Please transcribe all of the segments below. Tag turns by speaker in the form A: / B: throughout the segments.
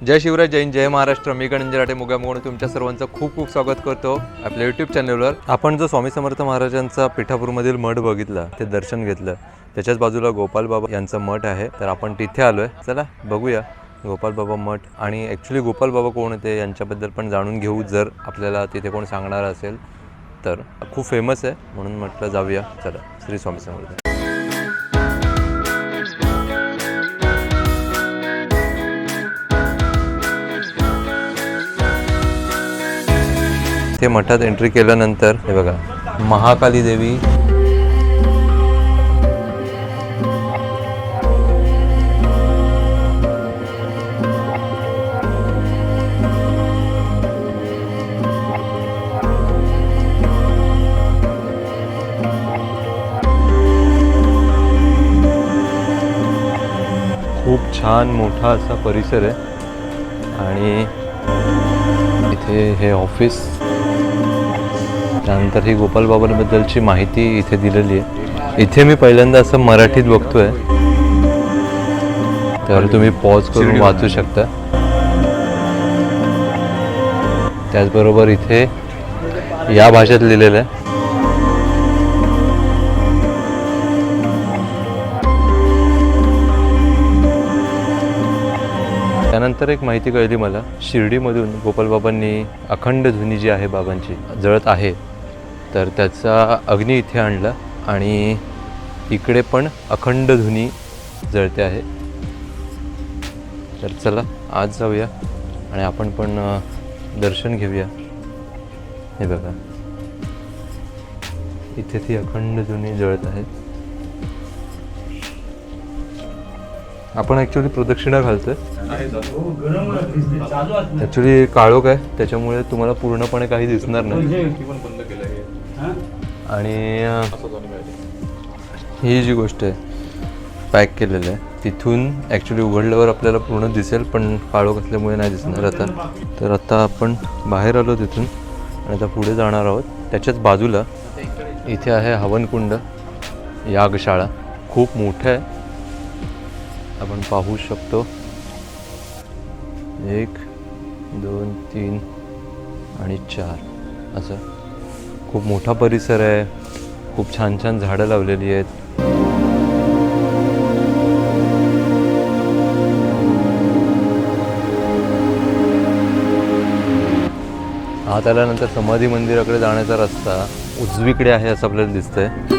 A: जय शिवराज जैन जय महाराष्ट्र. मी गणंजय राठे मुगा तुमच्या सर्वांचं खूप खूप स्वागत करतो आपल्या यूट्यूब चॅनलवर आपण जो स्वामी समर्थ महाराजांचा पिठापूरमधील मठ बघितला ते दर्शन घेतलं. त्याच्याच बाजूला गोपाल बाबा यांचं मठ आहे. तर आपण तिथे आलो आहे चला बघूया गोपाल बाबा मठ. आणि ॲक्च्युली गोपाल बाबा कोण होते यांच्याबद्दल पण जाणून घेऊ. जर आपल्याला तिथे कोण सांगणार असेल तर खूप फेमस आहे. म्हणून म्हटलं जाऊया. चला श्री स्वामी समर्थ. ते मठात एंट्री केल्यानंतर हे बघा महाकाली देवी. खूप छान मोठा असा परिसर आहे. आणि इथे हे ऑफिस त्यानंतर ही गोपाल बाबांबद्दलची माहिती इथे दिलेली आहे. इथे मी पहिल्यांदा असं मराठीत बघतोय. तर तुम्ही पॉज करून वाचू शकता. त्याचबरोबर इथे या भाषेत लिहिलेलं आहे. त्यानंतर एक माहिती कळली मला. शिर्डीमधून गोपालबाबांनी अखंड धुनी जी आहे बाबांची जळत आहे. तर त्याचा अग्नी इथे आणला आणि इकडे पण अखंड धुनी जळते आहे. तर चला आज जाऊया आणि आपण पण दर्शन घेऊया. हे बघा. इथे ती अखंड धुनी जळत आहे. आपण ॲक्च्युली प्रदक्षिणा घालतोय. ॲक्च्युली काळोख आहे त्याच्यामुळे तुम्हाला पूर्णपणे काही दिसणार नाही. आणि ही जी गोष्ट आहे पॅक केलेलं आहे तिथून ॲक्च्युली उघडल्यावर आपल्याला पूर्ण दिसेल पण काळोख असल्यामुळे नाही दिसणार आता. तर आता आपण बाहेर आलो तिथून आणि आता पुढे जाणार आहोत. त्याच्याच बाजूला इथे आहे हवनकुंड यागशाळा. खूप मोठं आहे. आपण पाहू शकतो. एक दोन तीन आणि चार. असं. खूप मोठा परिसर आहे. खूप छान छान झाडं लावलेली आहेत. आत आल्यानंतर समाधी मंदिराकडे जाण्याचा रस्ता उजवीकडे आहे असं आपल्याला दिसतंय.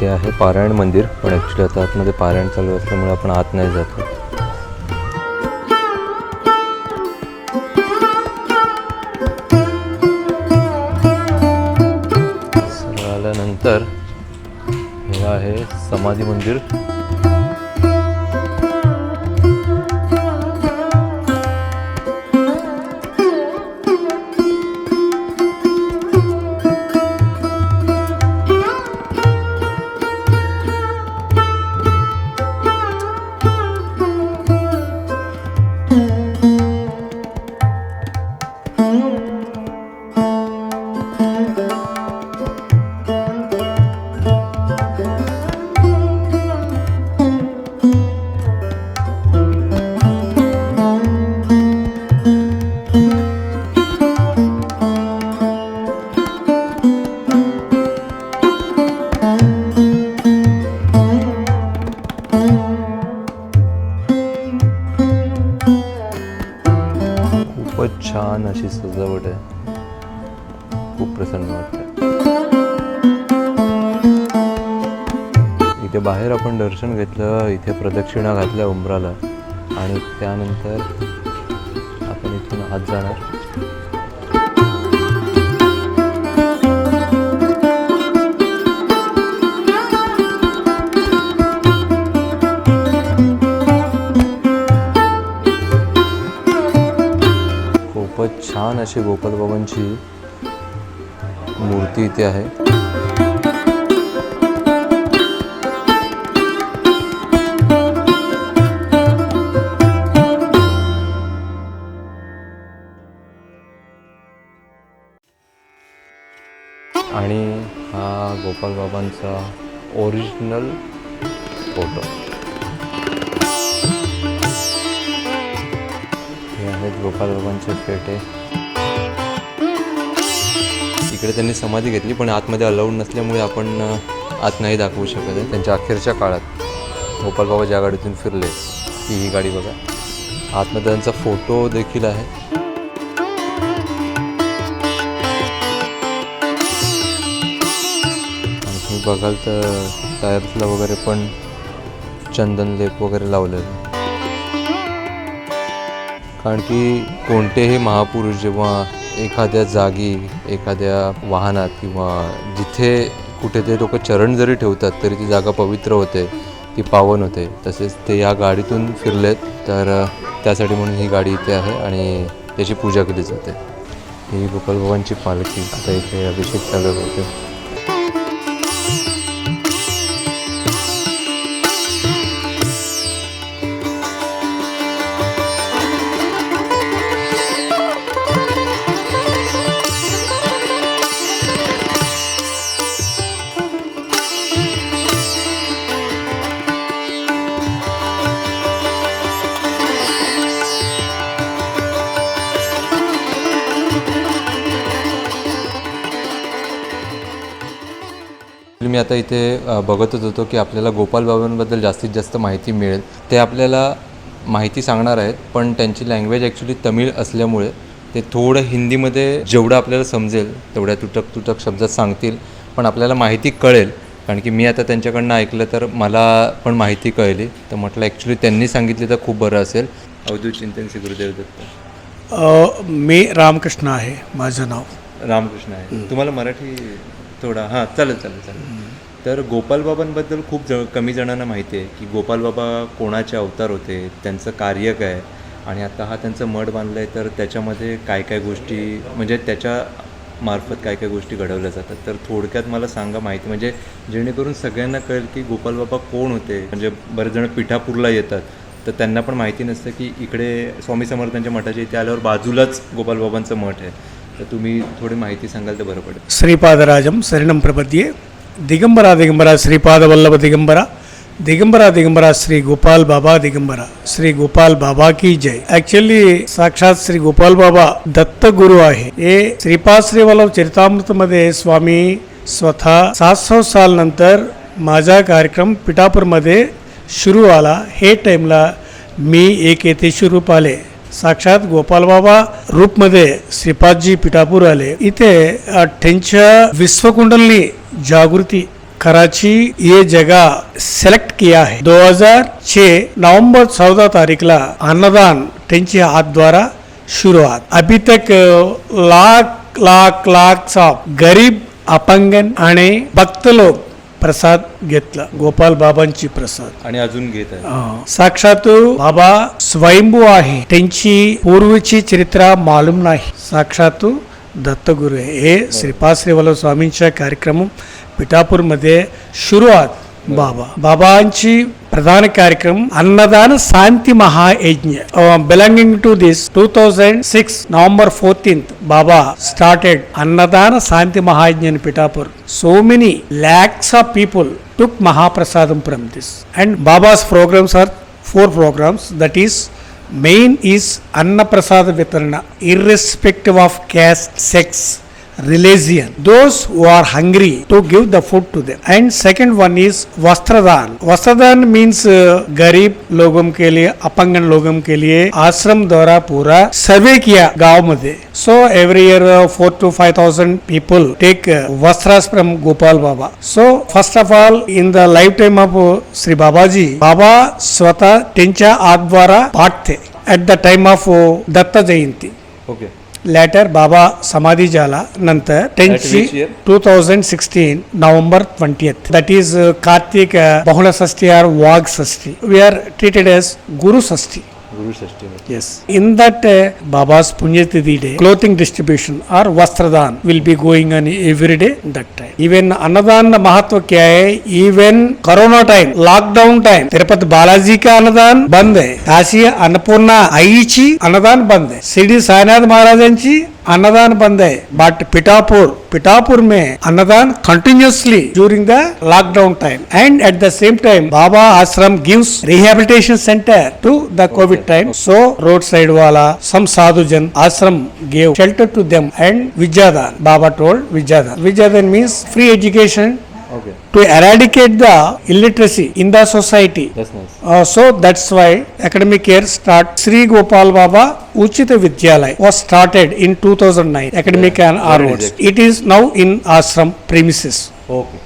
A: ते आहे पारायण मंदिर पण ॲक्च्युली आता आतमध्ये पारायण चालू असल्यामुळे आपण आत नाही जातो आल्यानंतर हे आहे समाधी मंदिर. इथे बाहेर आपण दर्शन घेतलं इथे प्रदक्षिणा घातल्या उंबराला. आणि त्यानंतर आपण इथून आत जाणार. खूपच छान अशी गोपाल बाबांची मूर्ती इथे आहे. गोपाल बाबांचा ओरिजिनल फोटो हे आहेत गोपाल बाबांचे पेटे इकडे त्यांनी समाधी घेतली पण आतमध्ये अलाउड नसल्यामुळे आपण आत नाही दाखवू शकत आहे. त्यांच्या अखेरच्या काळात गोपाल बाबा ज्या गाडीतून फिरले ती ही गाडी बघा. आतमध्ये त्यांचा फोटो देखील आहे. तुम्ही बघाल तर टायर्सला वगैरे पण चंदन लेप वगैरे लावलेलं कारण की कोणतेही महापुरुष जेव्हा एखाद्या जागी एखाद्या वाहनात किंवा जिथे कुठे ते लोक चरण जरी ठेवतात तरी ती जागा पवित्र होते ती पावन होते. तसेच ते या गाडीतून फिरलेत तर त्यासाठी म्हणून ही गाडी इथे आहे आणि त्याची पूजा केली जाते. ही गोपालबाबांची पालखी. आता इथे अभिषेक चालत होते आता इथे बघतच होतो की आपल्याला गोपाल बाबांबद्दल जास्तीत जास्त माहिती मिळेल. ते आपल्याला माहिती सांगणार आहेत पण त्यांची लँग्वेज ॲक्च्युली तमिळ असल्यामुळे ते थोडं हिंदीमध्ये जेवढं आपल्याला समजेल तेवढ्या तुटक तुटक शब्दात सांगतील. पण आपल्याला माहिती कळेल कारण की मी आता त्यांच्याकडनं ऐकलं तर मला पण माहिती कळली. तर म्हटलं ॲक्च्युली त्यांनी सांगितले तर खूप बरं असेल. अवधूत चिंतन श्री गुरुदेव दत्त.
B: मी रामकृष्ण आहे माझं नाव.
A: रामकृष्ण आहे. तुम्हाला मराठी थोडा हां चालेल चालेल चालेल. तर गोपालबाबांबद्दल खूप ज कमी जणांना माहिती आहे की गोपालबाबा कोणाचे अवतार होते त्यांचं कार्य काय आणि आता हा त्यांचं मठ बांधलं आहे तर त्याच्यामध्ये काय काय गोष्टी म्हणजे त्याच्या मार्फत काय काय गोष्टी घडवल्या जातात? तर थोडक्यात मला सांगा माहिती म्हणजे जेणेकरून सगळ्यांना कळेल की गोपालबाबा कोण होते? म्हणजे बरेच जण पिठापूरला येतात तर त्यांना पण माहिती नसतं की इकडे स्वामी समर्थांच्या मठाच्या इथे आल्यावर बाजूलाच गोपालबाबांचं मठ आहे. तर तुम्ही थोडी माहिती सांगाल तर बरं पडेल.
B: श्रीपादराजम शरणम प्रपद्ये. ದಿಗಂಬರ ದಿಗಂಬರ ಶ್ರೀಪಾದ ವಲ್ಲಭ ದಿಗಂಬರ ದಿಗಂಬರ ದಿಗಂಬರ ಶ್ರೀ ಗೋಪಾಲ್ ಬಾಬಾ ದಿಗಂಬರ श्री गोपाल बाबा की जय। ऍक्च्युली साक्षात श्री गोपाल बाबा दत्त गुरु आहे. हे श्रीपाद श्रीवल्लभ चरितामृत मध्ये स्वामी स्वतः सात सौ साल नंतर माझा कार्यक्रम पिठापूरमध्ये सुरू आला. हे टाईमला मी एक येथे स्वरूप आले साक्षात गोपालबाबा रूपमध्ये श्रीपादजी पिठापूर आले. इथे त्यांच्या विश्वकुंडली जागृती कराची ये जगह सिलेक्ट किया है. 2000 छे नवंबर चौदह तारीख ला अन्नदान त्यांच्या हात द्वारा शुरुआत. अभी तक लाख लाख लाख गरीब अपंगन आणि भक्त लोक प्रसाद घेतला गोपाल बाबांची प्रसाद.
A: आणि अजून घेत आहे.
B: साक्षात बाबा स्वयंभू आहे त्यांची पूर्वीची चरित्र मालूम नाही. साक्षात दत्तगुरु आहे. हे श्रीपाद श्रीवल्लभ स्वामींच्या कार्यक्रम पिठापूरमध्ये सुरुवात बाबा. बाबांची ప్రధాన కార్యక్రమం అన్నదాన శాంతి మహాయజ్ఞ. Belonging to this two thousand six November fourteenth Baba started Annadana Shanti Mahayajna Pithapur so many lakhs of people took Mahaprasadam from this and Baba's programs are four programs that is main is Annaprasada Vitarana irrespective of caste sex religion those who are hungry to give the food to them. And second one is Vastradan Vastradan means गरीब लोगों के लिए अपंगन लोगों के लिए आश्रम द्वारा पूरा survey किया गांवमध्ये so every year four to five thousand people take वस्त्रास from Gopal Baba so first of all in the life time of Shri Babaji Baba स्वतः त्यांच्या आत द्वारा पाठते at the time of Datta Jayanti
A: okay
B: later Baba समाधी झाला नंतर त्यांची two thousand sixteen November twentieth that is Kartik बहुळ Shashti R Wagh Shashti we are treated as Guru Shashti
A: Guru sustained.
B: Yes. In that uh, Baba's Punyatidhi day, clothing distribution or Vastradhan will be going on every day that time. Even Annadan Mahatva kya hai? Even Corona time, lockdown time, Tirupati Balaji ka Annadan band hai. Kashi Annapurna Aichi Annadan band hai. Sidi Sainath Maharajanchi अन्नदान बंद है but पिठापुर पिठापुर में annadan continuously during the lockdown time and at the same time Baba ashram gives rehabilitation centre to the covid time so road side वाला some sadhujan ashram gave shelter to them and vijayadan baba told vijayadan vijayadan means free education
A: okay.
B: to eradicate the illiteracy in the society. That's nice. Uh, so that's why academic care start Sri Gopal Baba Uchita vidyalay was started in 2009 academic yeah. and onwards. It is now in ashram premises.
A: Okay.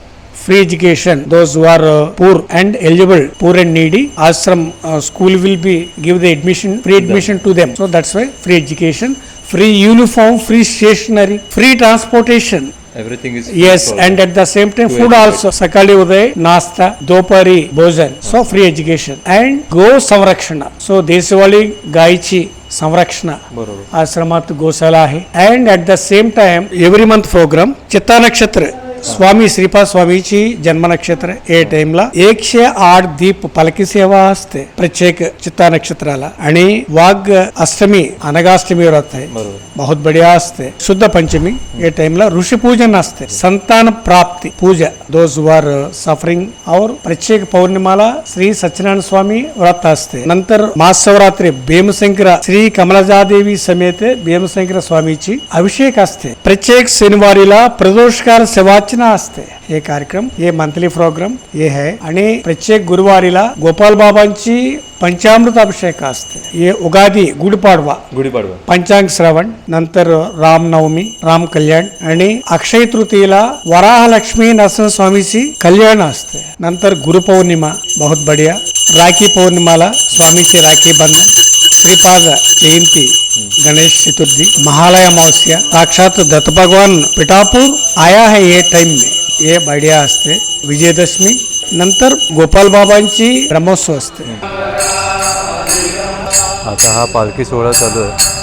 B: free education those who are uh, poor and eligible poor and needy ashram uh, school will be give the admission free admission yeah. to them so that's why free education free uniform free stationery free transportation
A: Everything is
B: Yes, and at the same time, food also. Sakali Uday, Nasta, Dopari, Bhojan. So free education. And Go Samrakshana. So Deshwali गायची संरक्षण
A: बरोबर
B: आश्रमात गोशाला आहे and at the same time every month programme चित्ता नक्षत्र स्वामी श्रीपाद स्वामीची जन्म नक्षत्र ए टाइमला एकशे आठ दीप पालखी सेवा असते प्रत्येक चित्ता नक्षत्राला आणि वाघ अष्टमी अनगाष्टमी व्रत आहे
A: बरोबर
B: बहुत बढ़िया असते शुद्ध पंचमी या टाइमला ऋषी पूजन असते संतान प्राप्ती पूजा दोज आर सफरिंग और प्रत्येक पौर्णिमाला श्री सत्यनारायण स्वामी व्रत असते नंतर महाशिवरात्री भीमशंकर श्री कमलाजादेवी समेत भीमशंकर स्वामीची अभिषेक असते प्रत्येक शनिवारीला प्रदोषकार सेवाचना असते हे कार्यक्रम हे मंथली प्रोग्राम हे आहे आणि प्रत्येक गुरुवारीला गोपाल बाबांची पंचामृत अभिषेक असते हे उगादी गुढपाडवा
A: गुढीपाडवा
B: पंचांग श्रवण नंतर रामनवमी राम कल्याण आणि अक्षय तृतीयेला वराह लक्ष्मी नरसिंह स्वामीची कल्याण असते नंतर गुरुपौर्णिमा बहुत बढिया राखी पौर्णिमाला स्वामीचे राखी बंधन श्रीपाद जयंती गणेश चतुर्थी महालय अमावस्या साक्षात दत्त भगवान पिठापुर आया है ये टाइम में ये बढ़िया असते विजयदशमी नंतर गोपाल बाबांची ब्रह्मोत्सव असते
A: आता हा पालखी सोहळा चालू आहे.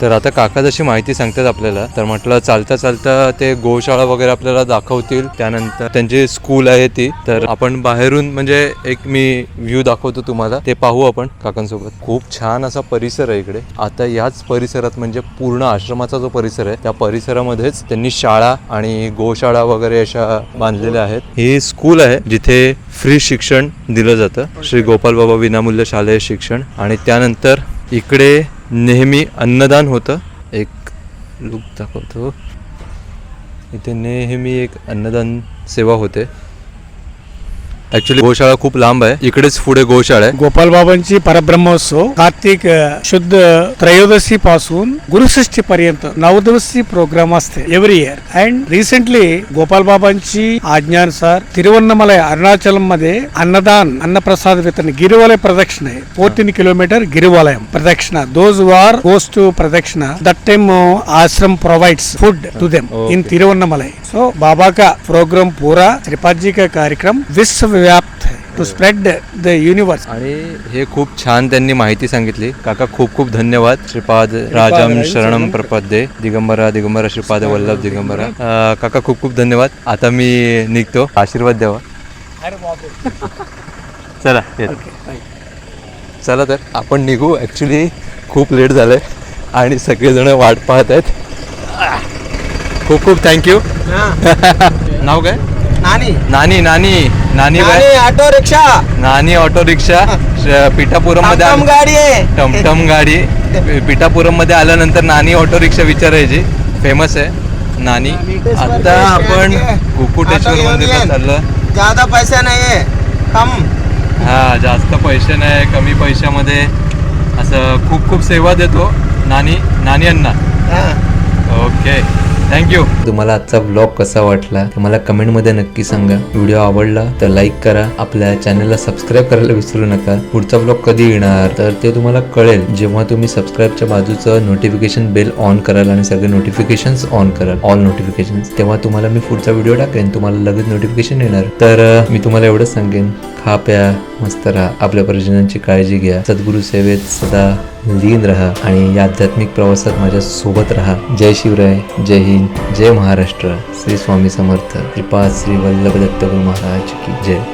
A: तर आता काका जशी माहिती सांगतात आपल्याला तर म्हटलं चालता चालता ते गोशाळा वगैरे आपल्याला दाखवतील. त्यानंतर त्यांची स्कूल आहे ती. तर आपण बाहेरून म्हणजे एक मी व्ह्यू दाखवतो तुम्हाला ते पाहू आपण काकांसोबत. खूप छान असा परिसर आहे इकडे. आता याच परिसरात म्हणजे पूर्ण आश्रमाचा जो परिसर आहे त्या परिसरामध्येच त्यांनी शाळा आणि गोशाळा वगैरे अशा बांधलेल्या आहेत. ही स्कूल आहे जिथे फ्री शिक्षण दिलं जातं. श्री गोपाल बाबा विनामूल्य शालेय शिक्षण आणि त्यानंतर इकडे नेहमी अन्नदान होतं. एक लुक दाखवतो. इथे नेहमी एक अन्नदान सेवा होते. ऍक्च्युली गोशाळा खूप लांब आहे. इकडेच पुढे गोशाळा आहे.
B: गोपाल बाबांची परब्रह्मोत्सव कार्तिक अ, शुद्ध त्रयोदशी पासून गुरुषष्टी पर्यंत नऊ दिवसीय प्रोग्राम असते every year and recently Gopal बाबांची आज्ञानुसार तिरुवन्नमलय अरुणाचलमध्ये अन्नदान अन्नप्रसाद वितरण गिरिवलय प्रदक्षिण आहे. फोर्टीन किलोमीटर गिरिवलय प्रदक्षिणा. दोज आर गोस टू प्रदक्षिणा that time ashram provides food to them in
A: Okay.
B: Tiruvannamalai so Baba का प्रोग्राम पूरा श्रीपाद व्याप्त है टू स्प्रेड द यूनिवर्स
A: आणि हे खूप छान त्यांनी माहिती सांगितली. काका खूप खूप धन्यवाद. श्रीपाद राजम शरणम प्रपद्ये दिगंबरा दिगंबरा श्रीपाद वल्लभ दिगंबरा. अं, काका खूप खूप धन्यवाद. आता मी निघतो. आशीर्वाद द्यावा. चला येतो. चला तर आपण निघू. ॲक्च्युली खूप लेट झालंय आणि सगळेजण वाट पाहत आहेत. खूप खूप थँक्यू नाव काय?
C: नानी.
A: नानी नानी. नानी
C: ऑटो रिक्षा.
A: नानी ऑटो रिक्षा. पिठापुरममध्ये
C: टमटम गाडी आहे.
A: टमटम गाडी. पिठापुरममध्ये आल्यानंतर नानी ऑटो रिक्षा विचारायची. फेमस आहे. नानी आता आपण कुकुटेश्वर मंदिरला चाललं
C: ज्यादा पैसा नाही आहे कम.
A: हा जास्त पैसे नाही कमी पैशामध्ये असं खूप खूप सेवा देतो. नानी नानी अण्णा. ओके थँक्यू तुम्हाला आजचा ब्लॉग कसा वाटला ते मला कमेंटमध्ये नक्की सांगा. व्हिडिओ आवडला तर लाईक करा. आपल्या चॅनलला सबस्क्राईब करायला विसरू नका. पुढचा ब्लॉग कधी येणार? तर ते तुम्हाला कळेल. जेव्हा तुम्ही सबस्क्राईबच्या बाजूचं नोटिफिकेशन बेल ऑन कराल आणि सगळे नोटिफिकेशन्स ऑन कराल ऑल नोटिफिकेशन तेव्हा तुम्हाला मी पुढचा व्हिडिओ टाकेन. तुम्हाला लगेच नोटिफिकेशन येणार. तर मी तुम्हाला एवढंच सांगेन. खा प्या मस्त राहा. आपल्या परिजनांची काळजी घ्या. सद्गुरू सेवेत सदा लीन राहा आणि या आध्यात्मिक प्रवासात माझ्या सोबत राहा. जय शिवराय जय हिंद जय महाराष्ट्र. श्री स्वामी समर्थ. कृपा श्री वल्लभ दत्तगुरु महाराज की जय.